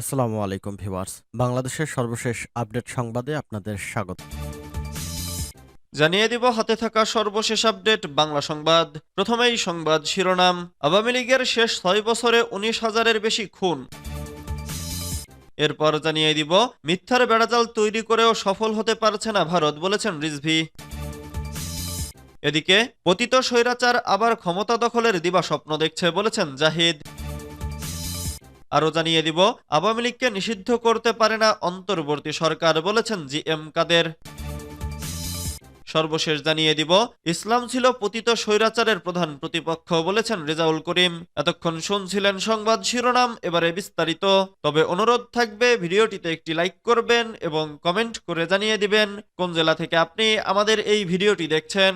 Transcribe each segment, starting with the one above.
আসসালামু আলাইকুম ভিউয়ার্স। বাংলাদেশের সর্বশেষ আপডেট সংবাদে আপনাদের স্বাগত। জানিয়ে দিব, হাতে থাকা সর্বশেষ আপডেট, বাংলা সংবাদ। প্রথমেই সংবাদ শিরোনাম, আওয়ামী লীগের শেষ ছয় বছরে উনিশ হাজারের বেশি খুন। এরপর জানিয়ে দিব, মিথ্যার বেড়াজাল তৈরি করেও সফল হতে পারছে না ভারত, বলেছেন রিজভি। এদিকে, পতিত স্বৈরাচার আবার ক্ষমতা দখলের দিবা স্বপ্ন দেখছে, বলেছেন জাহিদ। আরও জানিয়ে দিব, আওয়ামী লীগকে নিষিদ্ধ করতে পারে না অন্তর্বর্তী সরকার বলেছেন জি এম কাদের। সর্বশেষ জানিয়ে দিব, ইসলাম ছিল পতিত স্বৈরাচারের প্রধান প্রতিপক্ষ বলেছেন রেজাউল করিম। এতক্ষণ শুনছিলেন সংবাদ শিরোনাম, এবারে বিস্তারিত। তবে অনুরোধ থাকবে, ভিডিওটিতে একটি লাইক করবেন এবং কমেন্ট করে জানিয়ে দিবেন, কোন জেলা থেকে আপনি আমাদের এই ভিডিওটি দেখছেন।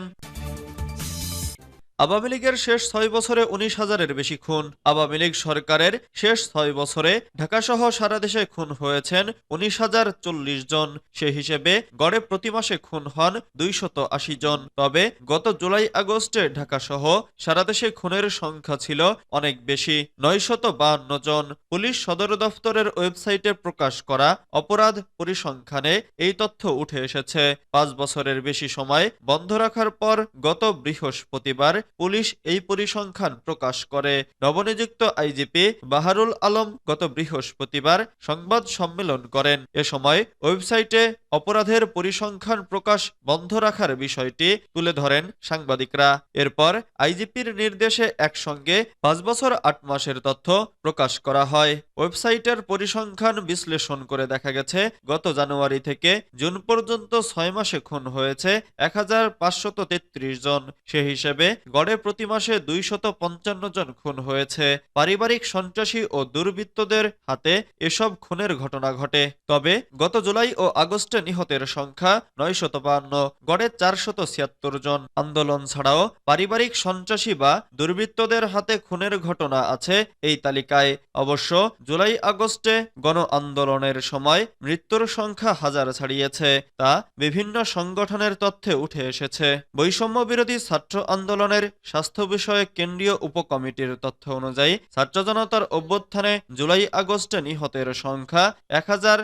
আওয়ামী লীগের শেষ ছয় বছরে উনিশ হাজারের বেশি খুন। আওয়ামী লীগ সরকারের শেষ ছয় বছরে ঢাকাসহ সারা দেশে খুন হয়েছেন উনিশ হাজার চল্লিশ জন। সে হিসেবে গড়ে প্রতি মাসে খুন হন দুইশত আশি জন। তবে গত জুলাই আগস্টে ঢাকাসহ সারা দেশে খুনের সংখ্যা ছিল অনেক বেশি, নয়শত বাহান্ন জন। পুলিশ সদর দফতরের ওয়েবসাইটে প্রকাশ করা অপরাধ পরিসংখ্যানে এই তথ্য উঠে এসেছে। পাঁচ বছরের বেশি সময় বন্ধ রাখার পর গত বৃহস্পতিবার পুলিশ এই পরিসংখ্যান প্রকাশ করে। নবনিযুক্ত আইজিপি বাহারুল আলম গত বৃহস্পতিবার সংবাদ সম্মেলন করেন। এ সময় ওয়েবসাইটে অপরাধের পরিসংখ্যান প্রকাশ বন্ধ রাখার বিষয়টি তুলে ধরেন সাংবাদিকরা। এরপর আইজিপির নির্দেশে একসঙ্গে পাঁচ বছর আট মাসের তথ্য প্রকাশ করা হয়। ওয়েবসাইটের পরিসংখ্যান বিশ্লেষণ করে দেখা গেছে, গত জানুয়ারি থেকে জুন পর্যন্ত ছয় মাসে খুন হয়েছে এক জন। সে হিসেবে গড়ে প্রতি মাসে দুইশত পঞ্চান্ন জন খুন হয়েছে। পারিবারিক সন্ত্রাসী ও দুর্বৃত্তদের হাতে এসব খুনের ঘটনা ঘটে। তবে গত জুলাই ও আগস্টে নিহতের সংখ্যা নয়শত গড়ে চারশত ছিয়াত্তর জন। আন্দোলন ছাড়াও পারিবারিক সন্ত্রাসী বা দুর্বৃত্তদের হাতে খুনের ঘটনা আছে এই তালিকায়। অবশ্য জুলাই আগস্টে গণ আন্দোলনের সময় মৃত্যুর সংখ্যা হাজার ছাড়িয়েছে। তা বিভিন্ন সংগঠনের তথ্যে উঠে এসেছে। বৈষম্য বিরোধী ছাত্র আন্দোলনের স্বাস্থ্য বিষয়ে কেন্দ্রীয় উপকমিটির তথ্য অনুযায়ী ছাত্র জনতার অভ্যুত্থানে জুলাই আগস্টে নিহতের সংখ্যা এক হাজার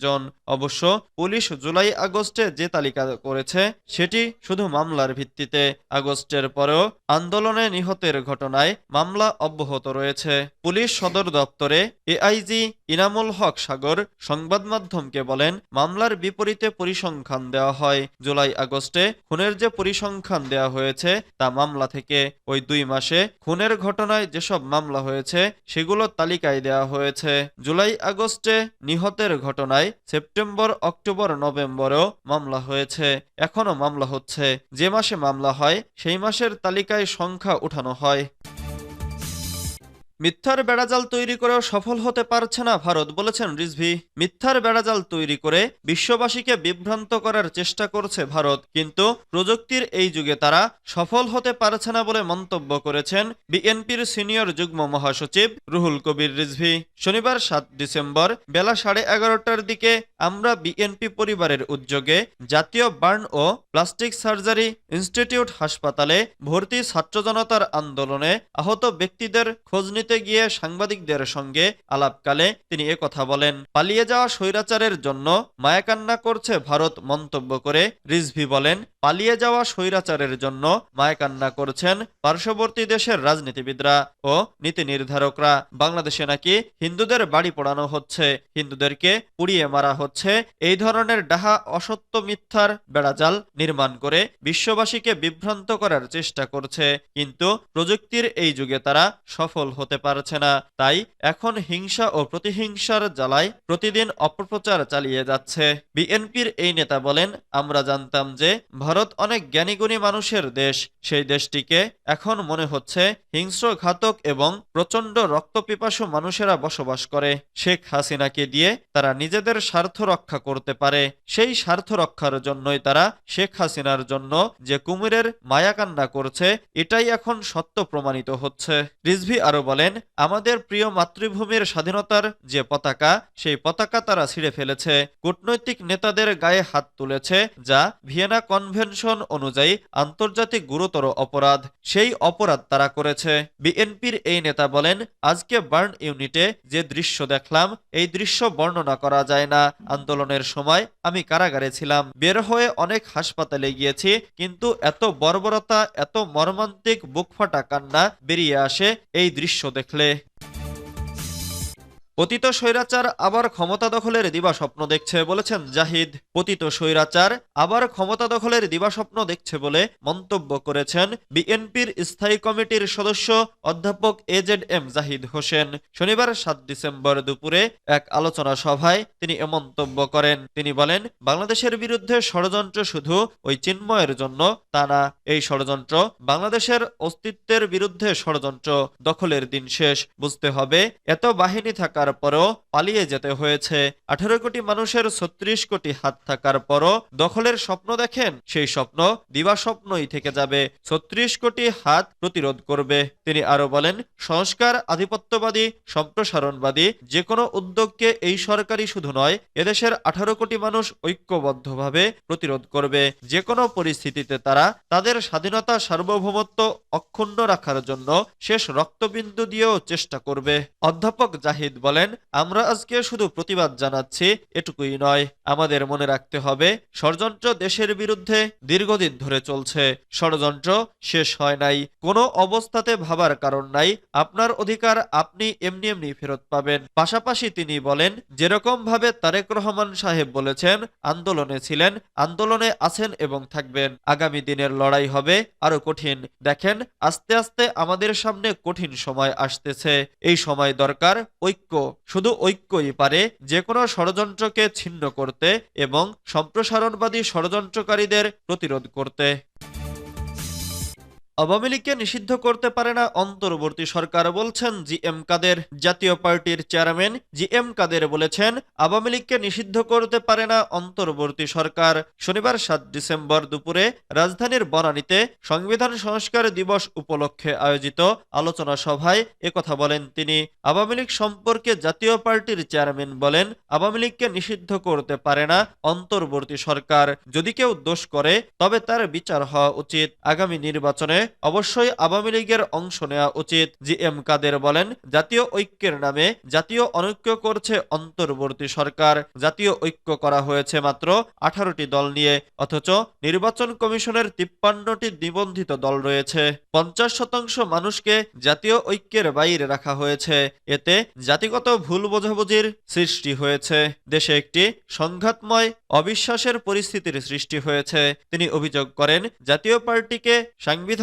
জন। অবশ্য পুলিশ জুলাই আগস্টে যে তালিকা করেছে, সেটি শুধু মামলার ভিত্তিতে। আগস্টের পরেও আন্দোলনে নিহতের ঘটনায় মামলা অব্যাহত রয়েছে। পুলিশ সদর দপ্তরে এআইজি ইনামুল হক সাগর সংবাদ মাধ্যমকে বলেন, মামলার বিপরীতে পরিসংখ্যান দেওয়া হয়। জুলাই আগস্টে খুনের যে পরিসংখ্যান দেওয়া হয়েছে তা মামলা থেকে ওই দুই মাসে খুনের ঘটনায় যেসব মামলা হয়েছে, সেগুলো তালিকায় দেওয়া হয়েছে। জুলাই আগস্টে নিহতের ঘটনায় সেপ্টেম্বর, অক্টোবর, নভেম্বরেও মামলা হয়েছে। এখনও মামলা হচ্ছে। যে মাসে মামলা হয়, সেই মাসের তালিকায় সংখ্যা উঠানো হয়। মিথ্যার বেড়াজাল তৈরি করেও সফল হতে পারছে না ভারত, বলেছেন রিজভি। মিথ্যার বেড়াজাল তৈরি করে বিশ্ববাসীকে বিভ্রান্ত করার চেষ্টা করছে ভারত, কিন্তু প্রযুক্তির এই যুগে তারা সফল হতে পারছে না বলে মন্তব্য করেছেন বিএনপির সিনিয়র যুগ্ম মহাসচিব রুহুল কবির রিজভি। শনিবার সাত ডিসেম্বর বেলা সাড়ে এগারোটার দিকে আমরা বিএনপি পরিবারের উদ্যোগে জাতীয় বার্ন ও প্লাস্টিক সার্জারি ইনস্টিটিউট হাসপাতালে ভর্তি ছাত্র জনতার আন্দোলনে আহত ব্যক্তিদের খোঁজ গিয়ে সাংবাদিকদের সঙ্গে আলাপকালে তিনি কথা বলেন, পালিয়ে যাওয়া স্বৈরাচারের জন্য মায়াকান্না করছে ভারত মন্তব্য করে রিজভি বলেন, পালিয়ে যাওয়া স্বৈরাচারের জন্য মায়াকান্না করছেন পার্শ্ববর্তী দেশের রাজনীতিবিদরা ও নীতি নির্ধারকরা। বাংলাদেশে নাকি হিন্দুদের বাড়ি পোড়ানো হচ্ছে, হিন্দুদেরকে পুড়িয়ে মারা হচ্ছে। এই ধরনের ডাহা অসত্য মিথ্যার বেড়াজাল নির্মাণ করে বিশ্ববাসীকে বিভ্রান্ত করার চেষ্টা করছে। কিন্তু প্রযুক্তির এই যুগে তারা সফল হতে পারছে না। তাই এখন হিংসা ও প্রতিহিংসার জ্বালায় প্রতিদিন অপপ্রচার চালিয়ে যাচ্ছে। বিএনপির এই নেতা বলেন, আমরা জানতাম যে ভারত অনেক জ্ঞানীগুণী মানুষের দেশ। সেই দেশটিকে এখন মনে হচ্ছে হিংস্র ঘাতক এবং প্রচণ্ড রক্তপিপাসু মানুষেরা বসবাস করে। শেখ হাসিনাকে দিয়ে তারা নিজেদের স্বার্থ রক্ষা করতে পারে। সেই স্বার্থ রক্ষার জন্যই তারা শেখ হাসিনার জন্য যে কুমিরের মায়াকান্না করছে, এটাই এখন সত্য প্রমাণিত হচ্ছে। রিজভি আরও বলেন বলেন, আমাদের প্রিয় মাতৃভূমির স্বাধীনতার যে পতাকা, সেই পতাকা তারা ছিঁড়ে ফেলেছে। কূটনৈতিক নেতাদের গায়ে হাত তুলেছে, যা ভিয়েনা কনভেনশন অনুযায়ী আন্তর্জাতিক গুরুতর অপরাধ। সেই অপরাধ তারা করেছে। বিএনপির এই নেতা বলেন, আজকে বার্ন ইউনিটে যে দৃশ্য দেখলাম, এই দৃশ্য বর্ণনা করা যায় না। আন্দোলনের সময় আমি কারাগারে ছিলাম। বের হয়ে অনেক হাসপাতালে গিয়েছি, কিন্তু এত বর্বরতা, এত মর্মান্তিক বুকফাটা কান্না বেরিয়ে আসে এই দৃশ্য the clay পতিত স্বৈরাচার আবার ক্ষমতা দখলের দিবাস্বপ্ন দেখছে বলেছেন জাহিদ। পতিত স্বৈরাচার আবার ক্ষমতা দখলের দিবাস্বপ্ন দেখছে বলে মন্তব্য করেছেন বিএনপির স্থায়ী কমিটির সদস্য অধ্যাপক এজেড এম জাহিদ হোসেন। শনিবার সাত ডিসেম্বর দুপুরে এক আলোচনা সভায় তিনি এ মন্তব্য করেন। তিনি বলেন, বাংলাদেশের বিরুদ্ধে ষড়যন্ত্র শুধু ওই চিন্ময়ের জন্য তা না, এই ষড়যন্ত্র বাংলাদেশের অস্তিত্বের বিরুদ্ধে ষড়যন্ত্র দখলের দিন শেষ। বুঝতে হবে, এত বাহিনী থাকার পরও পালিয়ে যেতে হয়েছে। আঠারো কোটি মানুষের ছত্রিশ কোটি হাত থাকার পরও দখলের স্বপ্ন দেখেন, সেই স্বপ্ন দিবা স্বপ্নই থেকে যাবে। ছত্রিশ কোটি হাত প্রতিরোধ করবে। তিনি আরও বলেন, সংস্কার, আধিপত্যবাদী, সম্প্রসারণবাদী যে কোনো উদ্যোগকে এই সরকারই শুধু নয়, এদেশের আঠারো কোটি মানুষ ঐক্যবদ্ধভাবে প্রতিরোধ করবে। যে কোনো পরিস্থিতিতে তারা তাদের স্বাধীনতা সার্বভৌমত্ব অক্ষুণ্ণ রাখার জন্য শেষ রক্তবিন্দু দিয়েও চেষ্টা করবে। অধ্যাপক জাহিদ বলেন আমরা আজকে শুধু প্রতিবাদ জানাচ্ছি, এটুকুই নয়। আমাদের মনে রাখতে হবে, ষড়যন্ত্র দেশের বিরুদ্ধে দীর্ঘদিন ধরে চলছে। ষড়যন্ত্র শেষ হয় নাই। কোনো অবস্থাতে ভাবার কারণ নাই। আপনার অধিকার আপনি এমনি এমনি ফেরত পাবেন। পাশাপাশি তিনি বলেন যেরকম ভাবে তারেক রহমান সাহেব বলেছেন, আন্দোলনে ছিলেন, আন্দোলনে আছেন এবং থাকবেন। আগামী দিনের লড়াই হবে আরও কঠিন। দেখেন, আস্তে আস্তে আমাদের সামনে কঠিন সময় আসতেছে। এই সময় দরকার ঐক্য শুধু ঐক্যই পারে যে কোনো ষড়যন্ত্রকে ছিন্ন করতে এবং সম্প্রসারণবাদী ষড়যন্ত্রকারীদের প্রতিরোধ করতে। আওয়ামী লীগকে নিষিদ্ধ করতে পারে না অন্তর্বর্তী সরকার বলছেন জি এম কাদের। জাতীয় পার্টির চেয়ারম্যান জি এম কাদের বলেছেন, আওয়ামী লীগকে নিষিদ্ধ করতে পারে না অন্তর্বর্তী সরকার। শনিবার সাত ডিসেম্বর দুপুরে রাজধানীর বনানীতে সংবিধান সংস্কার দিবস উপলক্ষে আয়োজিত আলোচনা সভায় একথা বলেন তিনি। আওয়ামী লীগ সম্পর্কে জাতীয় পার্টির চেয়ারম্যান বলেন, আওয়ামী লীগকে নিষিদ্ধ করতে পারে না অন্তর্বর্তী সরকার। যদি কেউ দোষ করে, তবে তার বিচার হওয়া উচিত। আগামী নির্বাচনে অবশ্যই আওয়ামী লীগের অংশ নেওয়া উচিত, জি এম কাদের বলেন। জাতীয় ঐক্যের নামে জাতীয় অনৈক্য করছে অন্তর্বর্তী সরকার। জাতীয় ঐক্য করা হয়েছে মাত্র আঠারোটি দল নিয়ে, অথচ নির্বাচন কমিশনের তিপ্পান্নটি নিবন্ধিত দল রয়েছে। পঞ্চাশ শতাংশ মানুষকে জাতীয় ঐক্যের বাইরে রাখা হয়েছে। এতে জাতিগত ভুল বোঝাবুঝির সৃষ্টি হয়েছে। দেশে একটি সংঘাতময়, অবিশ্বাসের পরিস্থিতির সৃষ্টি হয়েছে। তিনি অভিযোগ করেন, জাতীয় পার্টিকে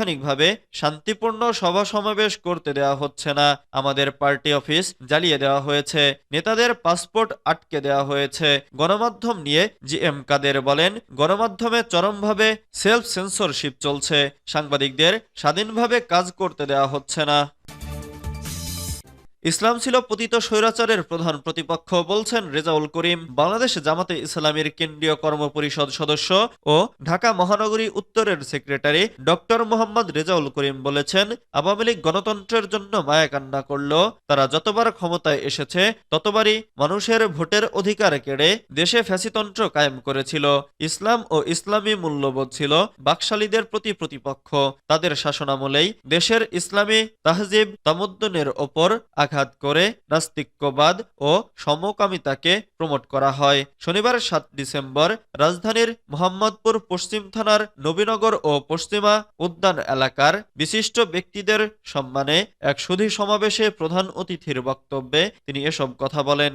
সাংবিধানিকভাবে শান্তিপূর্ণ সভা সমাবেশ করতে দেওয়া হচ্ছে না। আমাদের পার্টি অফিস জ্বালিয়ে দেওয়া হয়েছে। নেতাদের পাসপোর্ট আটকে দেওয়া হয়েছে। গণমাধ্যম নিয়ে জি এম কাদের বলেন, গণমাধ্যমে চরমভাবে সেলফ সেন্সরশিপ চলছে। সাংবাদিকদের স্বাধীনভাবে কাজ করতে দেওয়া হচ্ছে না। ইসলাম ছিল পতিত স্বৈরাচারের প্রধান প্রতিপক্ষ, বলছেন রেজাউল করিম। বাংলাদেশ জামাতে ইসলামের কেন্দ্রীয় কর্মপরিষদ সদস্য ও ঢাকা মহানগরী উত্তরের সেক্রেটারি ডক্টর মোহাম্মদ রেজাউল করিম বলেছেন, আওয়ামী লীগ গণতন্ত্রের জন্য মায়া কান্না করল। তারা যতবার ক্ষমতায় এসেছে, ততবারই মানুষের ভোটের অধিকার কেড়ে দেশে ফ্যাসিতন্ত্র কায়েম করেছিল। ইসলাম ও ইসলামী মূল্যবোধ ছিল বাকশালীদের প্রতি প্রতিপক্ষ। তাদের শাসনামলেই দেশের ইসলামী তাহজিব তামুদ্দনের ওপর আঘাত করে নাস্তিক্যবাদ ও সমকামিতাকে প্রমোট করা হয়। শনিবার সাত ডিসেম্বর রাজধানীর মোহাম্মদপুর পশ্চিম থানার নবীনগর ও পশ্চিমা উদ্যান এলাকার বিশিষ্ট ব্যক্তিদের সম্মানে এক সুধী সমাবেশে প্রধান অতিথির বক্তব্যে তিনি এসব কথা বলেন।